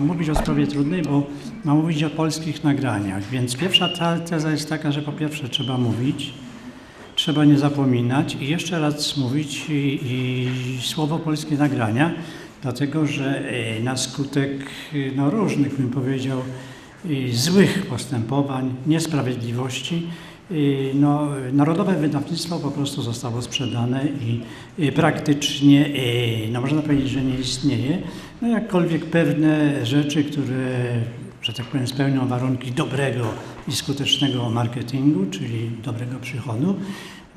mam mówić o sprawie trudnej, bo mam mówić o polskich nagraniach. Więc pierwsza teza jest taka, że po pierwsze trzeba mówić, trzeba nie zapominać i jeszcze raz mówić i, i słowo polskie nagrania, dlatego że e, na skutek e, no, różnych, bym powiedział, złych postępowań, niesprawiedliwości, e, no, narodowe wydawnictwo po prostu zostało sprzedane i e, praktycznie, e, no można powiedzieć, że nie istnieje. No jakkolwiek pewne rzeczy, które, że tak powiem, spełnią warunki dobrego i skutecznego marketingu, czyli dobrego przychodu,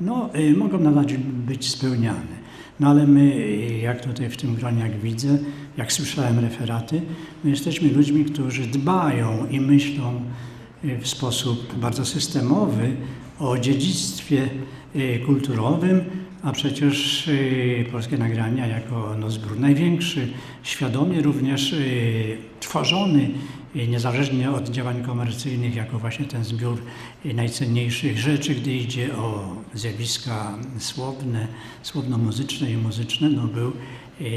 no, y, mogą nadal być spełniane. No ale my, y, jak tutaj w tym gronie, jak widzę, jak słyszałem referaty, my jesteśmy ludźmi, którzy dbają i myślą y, w sposób bardzo systemowy o dziedzictwie y, kulturowym, a przecież y, polskie nagrania jako no, zbiór największy, świadomie również y, tworzony, niezależnie od działań komercyjnych, jako właśnie ten zbiór najcenniejszych rzeczy, gdy idzie o zjawiska słowne, słowno-muzyczne i muzyczne, no, był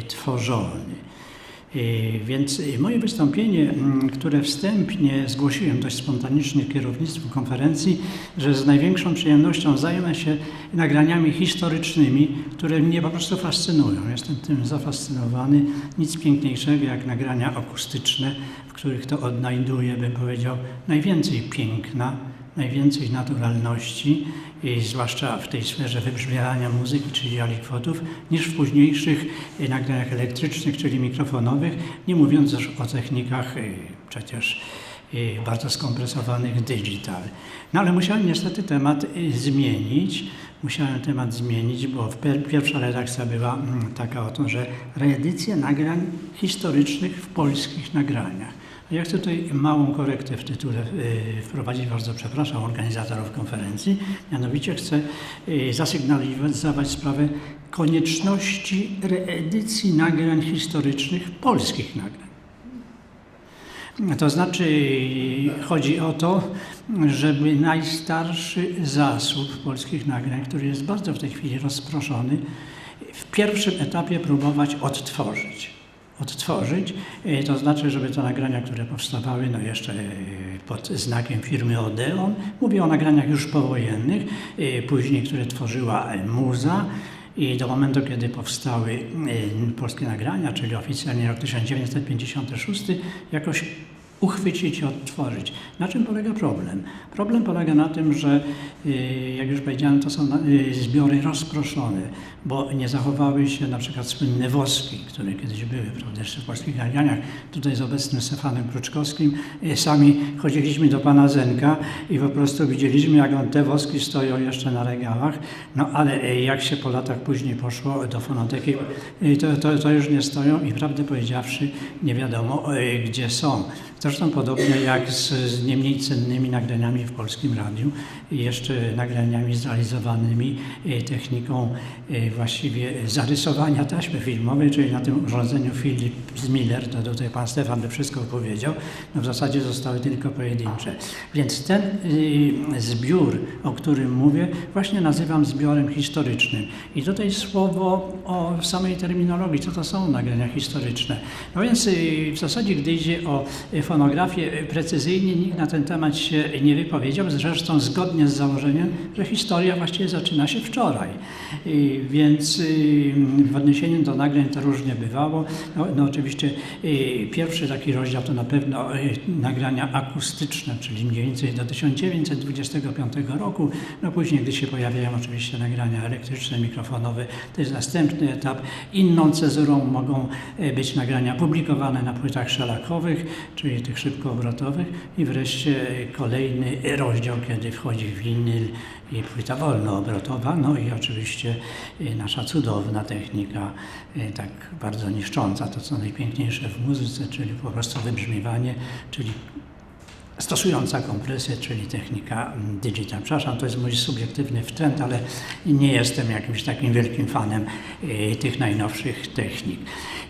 tworzony. Y, Więc y, moje wystąpienie, które wstępnie zgłosiłem dość spontanicznie kierownictwu konferencji, że z największą przyjemnością zajmę się nagraniami historycznymi, które mnie po prostu fascynują. Jestem tym zafascynowany. Nic piękniejszego jak nagrania akustyczne, w których to odnajduję, bym powiedział, najwięcej piękna, najwięcej naturalności, zwłaszcza w tej sferze wybrzmiewania muzyki, czyli alikwotów, niż w późniejszych y, nagraniach elektrycznych, czyli mikrofonowych, nie mówiąc już o technikach y, przecież y, bardzo skompresowanych digital. No ale musiałem niestety temat zmienić. Musiałem temat zmienić, bo pierwsza redakcja była mm, taka oto, że reedycja nagrań historycznych w polskich nagraniach. Ja chcę tutaj małą korektę w tytule y, wprowadzić, bardzo przepraszam organizatorów konferencji. Mianowicie chcę y, zasygnalizować sprawę konieczności reedycji nagrań historycznych, polskich nagrań. To znaczy, chodzi o to, żeby najstarszy zasób polskich nagrań, który jest bardzo w tej chwili rozproszony, w pierwszym etapie próbować odtworzyć. Odtworzyć, e, to znaczy, żeby te nagrania, które powstawały, no jeszcze e, pod znakiem firmy Odeon, mówię o nagraniach już powojennych, e, później, które tworzyła Muza, i do momentu, kiedy powstały polskie nagrania, czyli oficjalnie rok 1956, jakoś uchwycić i odtworzyć. Na czym polega problem? Problem polega na tym, że y, jak już powiedziałem, to są y, zbiory rozproszone, bo nie zachowały się na przykład słynne woski, które kiedyś były, prawda, jeszcze w polskich nagraniach. Tutaj z obecnym Stefanem Kruczkowskim y, sami chodziliśmy do pana Zenka i po prostu widzieliśmy, jak on te woski stoją jeszcze na regałach, no ale jak się po latach później poszło do fonoteki, to, to, to już nie stoją i prawdę powiedziawszy nie wiadomo, gdzie są. Zresztą podobnie jak z, z nie mniej cennymi nagraniami w polskim radiu jeszcze nagraniami zrealizowanymi e, techniką e, właściwie zarysowania taśmy filmowej, czyli na tym urządzeniu Philip Miller, to tutaj pan Stefan by wszystko powiedział, no w zasadzie zostały tylko pojedyncze. Więc ten y, zbiór, o którym mówię, właśnie nazywam zbiorem historycznym. I tutaj słowo o samej terminologii, co to są nagrania historyczne. No więc w zasadzie, gdy idzie o fonografię, y, precyzyjnie nikt na ten temat się nie wypowiedział, zresztą zgodnie z założeniem, że historia właściwie zaczyna się wczoraj. Y, Więc y, w odniesieniu do nagrań to różnie bywało. No, no oczywiście y, pierwszy taki rozdział to na pewno y, nagrania akustyczne, czyli mniej więcej do 1925 roku. No później, gdy się pojawiają oczywiście nagrania elektryczne, mikrofonowe, to jest następny etap. Inną cezurą mogą e, być nagrania publikowane na płytach szelakowych, czyli tych szybkoobrotowych i wreszcie kolejny rozdział, kiedy wchodzi winyl i płyta wolnoobrotowa, no i oczywiście e, nasza cudowna technika, e, tak bardzo niszcząca to, co najpiękniejsze w muzyce, czyli po prostu wybrzmiewanie, czyli stosująca kompresję, czyli technika mm, digital. Przepraszam, to jest mój subiektywny wtręt, ale nie jestem jakimś takim wielkim fanem y, tych najnowszych technik.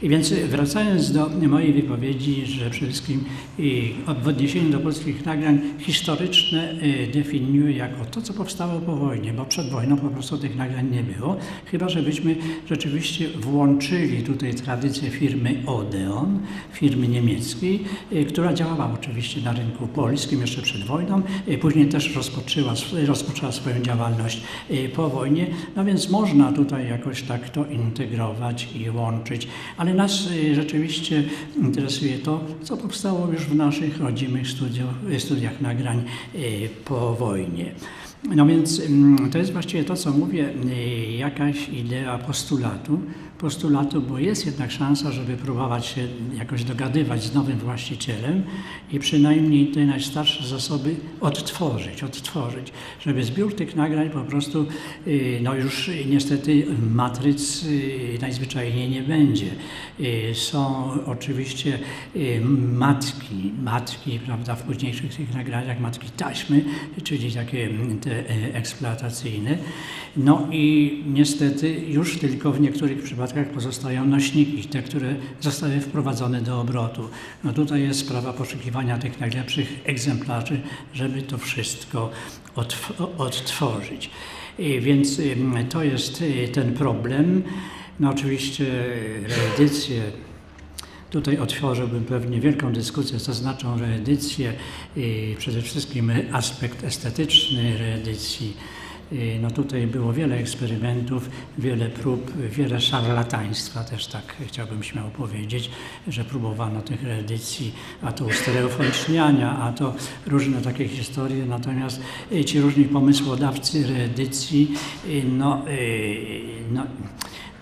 I więc wracając do mojej wypowiedzi, że przede wszystkim y, w odniesieniu do polskich nagrań historyczne y, definiuję jako to, co powstało po wojnie, bo przed wojną po prostu tych nagrań nie było, chyba że byśmy rzeczywiście włączyli tutaj tradycję firmy Odeon, firmy niemieckiej, która działała oczywiście na rynku polskim jeszcze przed wojną, y, później też rozpoczęła, rozpoczęła swoją działalność y, po wojnie, no więc można tutaj jakoś tak to integrować i łączyć, ale nas y, rzeczywiście interesuje to, co powstało już w naszych rodzimych studiach, studiach nagrań po wojnie. No więc to jest właściwie to, co mówię, y, jakaś idea postulatu, postulatu, bo jest jednak szansa, żeby próbować się jakoś dogadywać z nowym właścicielem i przynajmniej te najstarsze zasoby odtworzyć, odtworzyć, żeby zbiór tych nagrań po prostu, y, no już niestety matryc y, najzwyczajniej nie będzie. Są oczywiście matki, matki, prawda, w późniejszych tych nagraniach, matki taśmy, czyli takie te e, eksploatacyjne. No i niestety już tylko w niektórych przypadkach pozostają nośniki, te, które zostały wprowadzone do obrotu. No tutaj jest sprawa poszukiwania tych najlepszych egzemplarzy, żeby to wszystko odtw- odtworzyć. I Więc to jest y, ten problem. No oczywiście reedycje Tutaj otworzyłbym pewnie wielką dyskusję, co znaczą reedycje i przede wszystkim aspekt estetyczny reedycji. No tutaj było wiele eksperymentów, wiele prób, wiele szarlataństwa też tak chciałbym śmiało powiedzieć, że próbowano tych reedycji, a to ustereofoniczniania, a to różne takie historie, natomiast y, ci różni pomysłodawcy reedycji, y, no, y, no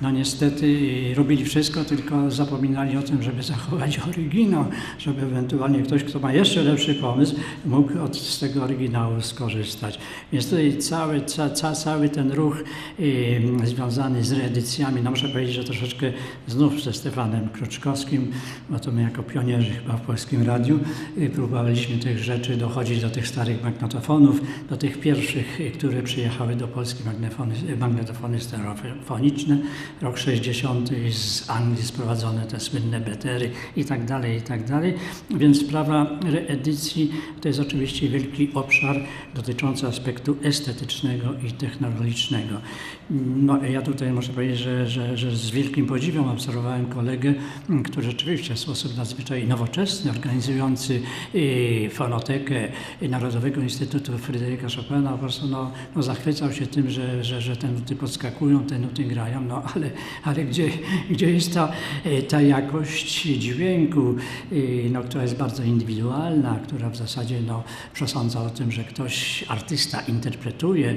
no niestety y, robili wszystko, tylko zapominali o tym, żeby zachować oryginał, żeby ewentualnie ktoś, kto ma jeszcze lepszy pomysł, mógł od, z tego oryginału skorzystać. Więc tutaj cały, ca, ca, cały ten ruch y, związany z reedycjami, no muszę powiedzieć, że troszeczkę znów ze Stefanem Kruczkowskim, bo to my jako pionierzy chyba w Polskim Radiu y, próbowaliśmy tych rzeczy dochodzić do tych starych magnetofonów, do tych pierwszych, y, które przyjechały do Polski magnetofony, magnetofony stereofoniczne, rok 60 i z Anglii sprowadzone te słynne betery i tak dalej, i tak dalej. Więc sprawa reedycji to jest oczywiście wielki obszar dotyczący aspektu estetycznego i technologicznego. No, ja tutaj muszę powiedzieć, że, że, że z wielkim podziwem obserwowałem kolegę, który rzeczywiście w sposób nadzwyczaj nowoczesny, organizujący y, fonotekę Narodowego Instytutu Fryderyka Chopina, po prostu no, no, zachwycał się tym, że, że, że te nuty podskakują, te nuty grają, no ale, ale gdzie, gdzie jest ta, y, ta jakość dźwięku, y, no, która jest bardzo indywidualna, która w zasadzie no, przesądza o tym, że ktoś, artysta interpretuje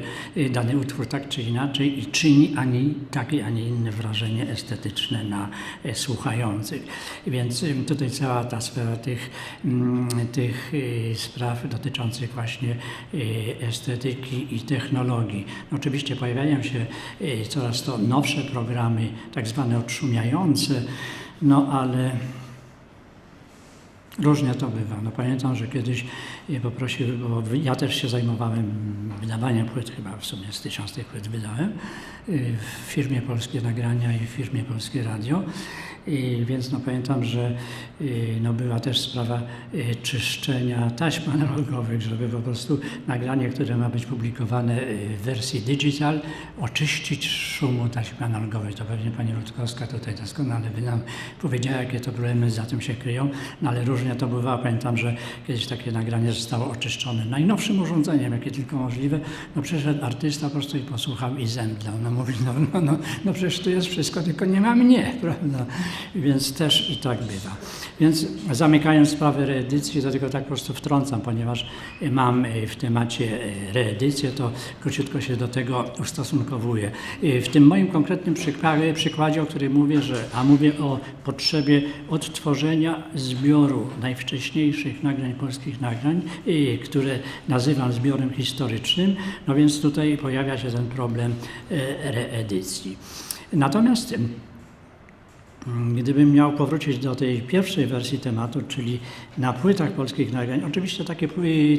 dany utwór tak czy inaczej i czyni ani takie, a nie inne wrażenie estetyczne na e, słuchających. Więc tutaj cała ta sfera tych, mm, tych y, spraw dotyczących właśnie y, estetyki i technologii. No, oczywiście pojawiają się coraz to nowsze programy, tak zwane odszumiające, no ale Różnie to bywa. No pamiętam, że kiedyś poprosił, bo ja też się zajmowałem wydawaniem płyt, chyba w sumie z tysiąc tych płyt wydałem, y, w firmie Polskie Nagrania i w firmie Polskie Radio. Więc no pamiętam, że y, no była też sprawa y, czyszczenia taśm analogowych, żeby po prostu nagranie, które ma być publikowane y, w wersji digital, oczyścić szumu taśmy analogowej. To pewnie pani Rutkowska tutaj doskonale by nam powiedziała, jakie to problemy za tym się kryją, no ale różnie to bywa. Pamiętam, że kiedyś takie nagranie zostało oczyszczone najnowszym urządzeniem, jakie tylko możliwe. No przyszedł artysta po prostu i posłuchał i zemdlał. No mówi, no, no, no, no przecież tu jest wszystko, tylko nie ma mnie, prawda? Więc też i tak bywa. Więc zamykając sprawę reedycji, to tylko tak po prostu wtrącam, ponieważ mam y, w temacie y, reedycję, to króciutko się do tego ustosunkowuję. Y, W tym moim konkretnym przykładzie, przykładzie, o którym mówię, że, a mówię o potrzebie odtworzenia zbioru najwcześniejszych nagrań, polskich nagrań, które nazywam zbiorem historycznym, no więc tutaj pojawia się ten problem reedycji. Natomiast Gdybym miał powrócić do tej pierwszej wersji tematu, czyli na płytach polskich nagrań, oczywiście takie,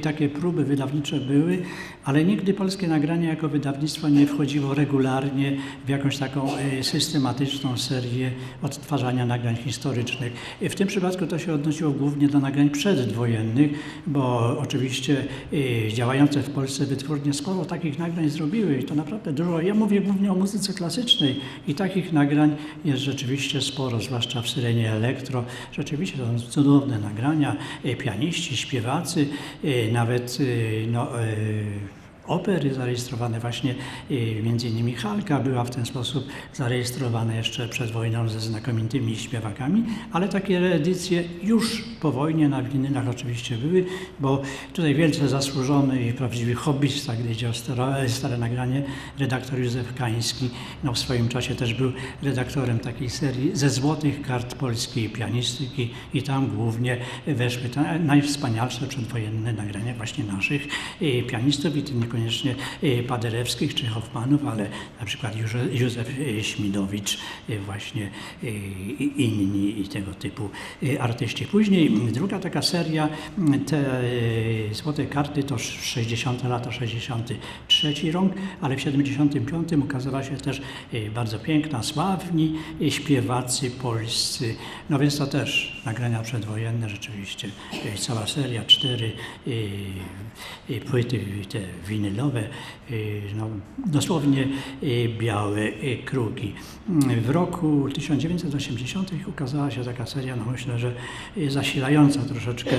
takie próby wydawnicze były, ale nigdy polskie nagranie jako wydawnictwo nie wchodziło regularnie w jakąś taką e, systematyczną serię odtwarzania nagrań historycznych. W tym przypadku to się odnosiło głównie do nagrań przedwojennych, bo oczywiście e, działające w Polsce wytwórnie sporo takich nagrań zrobiły i to naprawdę dużo. Ja mówię głównie o muzyce klasycznej i takich nagrań jest rzeczywiście sporo, zwłaszcza w Syrenie Elektro. Rzeczywiście to są cudowne nagrania, e, pianiści, śpiewacy, e, nawet e, no, opery zarejestrowane właśnie, y, między innymi Halka była w ten sposób zarejestrowana jeszcze przed wojną ze znakomitymi śpiewakami, ale takie reedycje już po wojnie na winylach oczywiście były, bo tutaj wielce zasłużony i prawdziwy hobbysta, gdy idzie o stare, stare nagranie, redaktor Józef Kański, no w swoim czasie też był redaktorem takiej serii ze złotych kart polskiej pianistyki i tam głównie weszły te najwspanialsze przedwojenne nagrania właśnie naszych y, pianistów i to niekoniecznie y, Paderewskich czy Hoffmanów, ale na przykład Józef y, Śmidowicz, y, właśnie inni i tego typu artyści. Później druga taka seria, te Złote Karty to 60 lata, 63 rok, ale w 75 ukazała się też bardzo piękna, sławni śpiewacy polscy. No więc to też nagrania przedwojenne rzeczywiście. Cała seria, cztery płyty te winylowe, y, no, dosłownie y, białe y, kruki. Mm, W roku 1980 ukazała się taka seria, no myślę, że zasilająca troszeczkę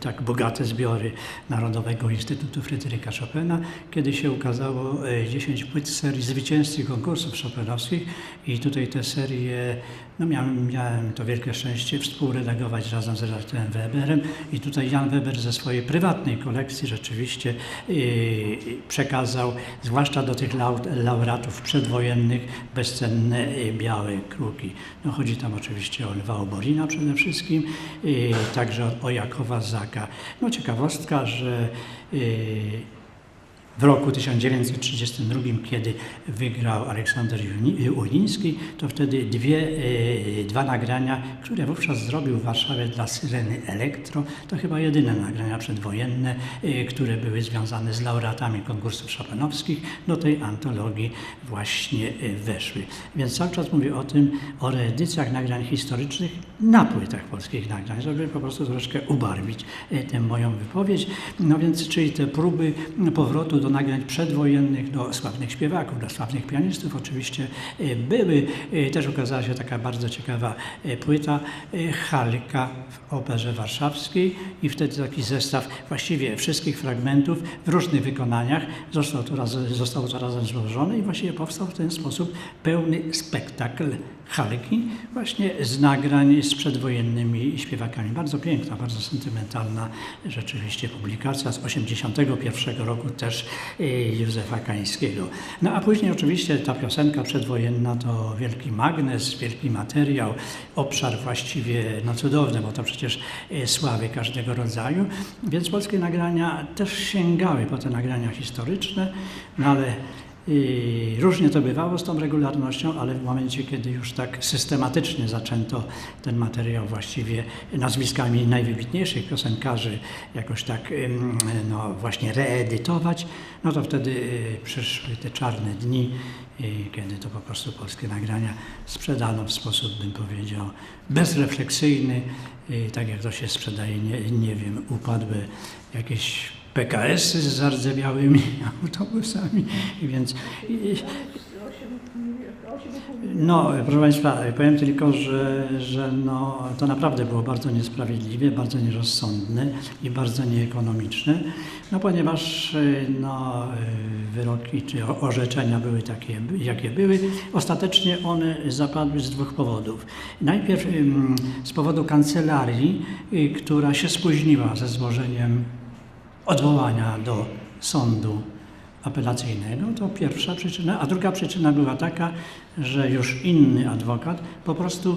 tak bogate zbiory Narodowego Instytutu Fryderyka Chopina, kiedy się ukazało y, 10 płyt serii zwycięzcy konkursów chopinowskich i tutaj te serie, no miałem, miałem to wielkie szczęście współredagować razem z redaktorem Weberem i tutaj Jan Weber ze swojej prywatnej kolekcji rzeczywiście y, przekazał, zwłaszcza do tych lau- laureatów przedwojennych, bezcenne y, białe kruki. No, chodzi tam oczywiście o Lwa Oborina przede wszystkim, y, także o Jakowa Zaka. No ciekawostka, że y, w roku 1932, kiedy wygrał Aleksander Uliński, to wtedy dwie, e, dwa nagrania, które wówczas zrobił w Warszawie dla Syreny Elektro, to chyba jedyne nagrania przedwojenne, e, które były związane z laureatami konkursów chopinowskich, do tej antologii właśnie e, weszły. Więc cały czas mówię o tym, o reedycjach nagrań historycznych na płytach polskich nagrań, żeby po prostu troszeczkę ubarwić e, tę moją wypowiedź. No więc, czyli te próby powrotu do nagrań przedwojennych, do sławnych śpiewaków, do sławnych pianistów oczywiście e, były. E, Też ukazała się taka bardzo ciekawa płyta Halka w Operze Warszawskiej i wtedy taki zestaw właściwie wszystkich fragmentów w różnych wykonaniach został to razem, zostało to razem złożone i właściwie powstał w ten sposób pełny spektakl Halki właśnie z nagrań z przedwojennymi śpiewakami. Bardzo piękna, bardzo sentymentalna rzeczywiście publikacja z 81 roku też y, Józefa Kańskiego. No a później oczywiście ta piosenka przedwojenna to wielki magnes, wielki materiał, obszar właściwie no cudowny, bo to przecież y, sławy każdego rodzaju, więc polskie nagrania też sięgały po te nagrania historyczne, no ale i różnie to bywało z tą regularnością, ale w momencie, kiedy już tak systematycznie zaczęto ten materiał właściwie nazwiskami najwybitniejszych piosenkarzy jakoś tak no, właśnie reedytować, no to wtedy y, przyszły te czarne dni, y, kiedy to po prostu polskie nagrania sprzedano w sposób, bym powiedział, bezrefleksyjny, tak jak to się sprzedaje, nie, nie wiem, upadłe jakieś PKS-y z zardzewiałymi autobusami, więc no, proszę Państwa, powiem tylko, że, że no, to naprawdę było bardzo niesprawiedliwe, bardzo nierozsądne i bardzo nieekonomiczne, no, ponieważ no, wyroki czy orzeczenia były takie, jakie były. Ostatecznie one zapadły z dwóch powodów. Najpierw ym, z powodu kancelarii, y, która się spóźniła ze złożeniem odwołania do sądu apelacyjnego. To pierwsza przyczyna. A druga przyczyna była taka, że już inny adwokat po prostu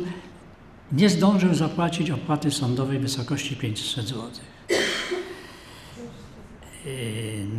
nie zdążył zapłacić opłaty sądowej w wysokości 500 zł.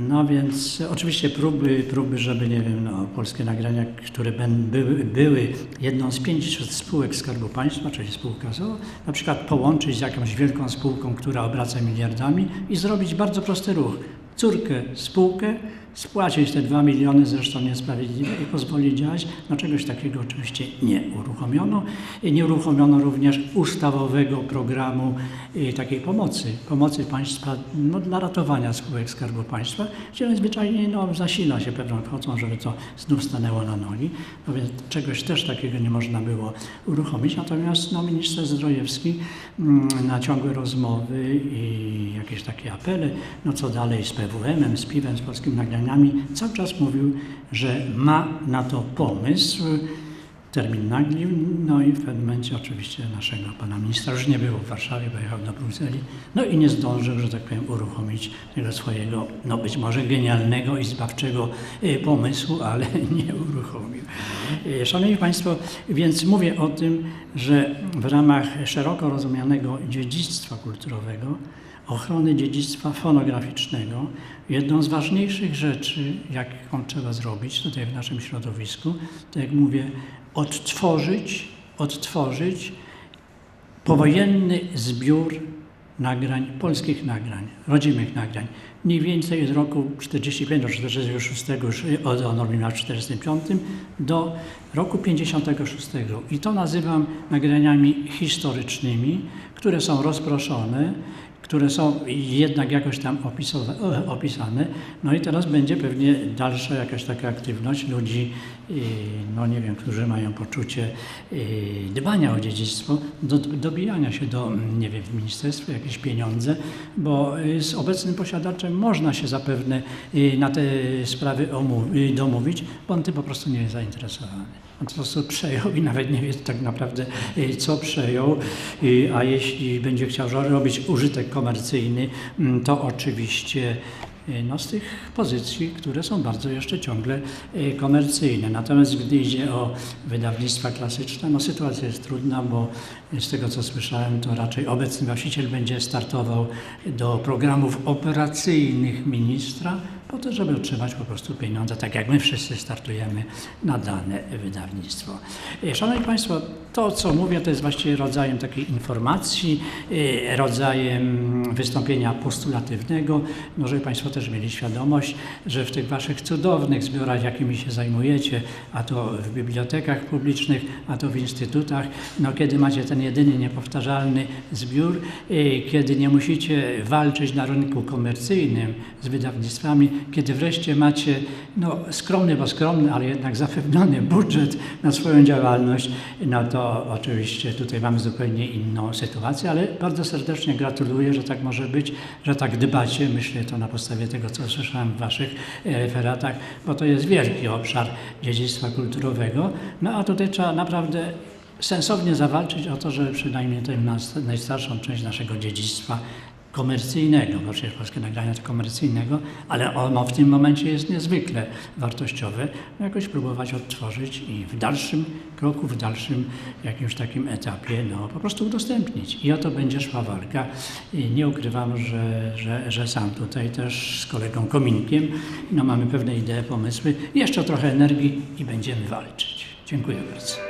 No więc oczywiście próby, próby, żeby nie wiem, no, polskie nagrania, które były, były jedną z pięciu spółek Skarbu Państwa, czyli spółka ZOO, na przykład połączyć z jakąś wielką spółką, która obraca miliardami i zrobić bardzo prosty ruch. Córkę, spółkę, spłacić te 2 miliony, zresztą niesprawiedliwe i pozwolić działać. No czegoś takiego oczywiście nie uruchomiono. I nie uruchomiono również ustawowego programu y, takiej pomocy, pomocy państwa no, dla ratowania spółek Skarbu Państwa, gdzie zwyczajnie no, zasila się pewną kwotą, żeby to znów stanęło na nogi. No więc czegoś też takiego nie można było uruchomić. Natomiast no, minister Zdrojewski mm, na ciągłe rozmowy i jakieś takie apele, no co dalej z PWM-em, z PIW-em, z polskim nagraniami, cały czas mówił, że ma na to pomysł. Termin naglił, no i w pewnym momencie oczywiście naszego pana ministra już nie było w Warszawie, pojechał do Brukseli, no i nie zdążył, że tak powiem, uruchomić tego swojego, no być może genialnego i zbawczego y, pomysłu, ale nie uruchomił. Y, Szanowni Państwo, więc mówię o tym, że w ramach szeroko rozumianego dziedzictwa kulturowego ochrony dziedzictwa fonograficznego. Jedną z ważniejszych rzeczy, jaką trzeba zrobić tutaj w naszym środowisku, to jak mówię, odtworzyć, odtworzyć powojenny zbiór nagrań, polskich nagrań, rodzimych nagrań. Mniej więcej od roku 45 do 46, już od Onormina w 45 do roku 56. I to nazywam nagraniami historycznymi, które są rozproszone które są jednak jakoś tam opisowe, opisane. No i teraz będzie pewnie dalsza jakaś taka aktywność ludzi, no nie wiem, którzy mają poczucie dbania o dziedzictwo, do, dobijania się do, nie wiem, w ministerstwie jakieś pieniądze, bo z obecnym posiadaczem można się zapewne na te sprawy domówić, bo on tym po prostu nie jest zainteresowany. On po prostu przejął i nawet nie wie tak naprawdę, co przejął, a jeśli będzie chciał robić użytek komercyjny, mm, to oczywiście no, z tych pozycji, które są bardzo jeszcze ciągle komercyjne. Natomiast gdy idzie o wydawnictwa klasyczne, no sytuacja jest trudna, bo z tego co słyszałem, to raczej obecny właściciel będzie startował do programów operacyjnych ministra, po to, żeby otrzymać po prostu pieniądze, tak jak my wszyscy startujemy na dane wydawnictwo. Szanowni Państwo, to co mówię, to jest właściwie rodzajem takiej informacji, rodzajem wystąpienia postulatywnego, no żeby Państwo też mieli świadomość, że w tych Waszych cudownych zbiorach, jakimi się zajmujecie, a to w bibliotekach publicznych, a to w instytutach, no kiedy macie ten jedyny, niepowtarzalny zbiór, kiedy nie musicie walczyć na rynku komercyjnym z wydawnictwami, kiedy wreszcie macie no, skromny, bo skromny, ale jednak zapewniony budżet na swoją działalność, no to oczywiście tutaj mamy zupełnie inną sytuację, ale bardzo serdecznie gratuluję, że tak może być, że tak dbacie. Myślę to na podstawie tego, co słyszałem w Waszych e, referatach, bo to jest wielki obszar dziedzictwa kulturowego. No a tutaj trzeba naprawdę sensownie zawalczyć o to, żeby przynajmniej tę najstarszą część naszego dziedzictwa komercyjnego, bo przecież polskie nagrania to komercyjnego, ale ono w tym momencie jest niezwykle wartościowe, no jakoś próbować odtworzyć i w dalszym kroku, w dalszym jakimś takim etapie, no po prostu udostępnić. I o to będzie szła walka. I nie ukrywam, że, że, że sam tutaj też z kolegą Kominkiem, no mamy pewne idee, pomysły, jeszcze trochę energii i będziemy walczyć. Dziękuję bardzo.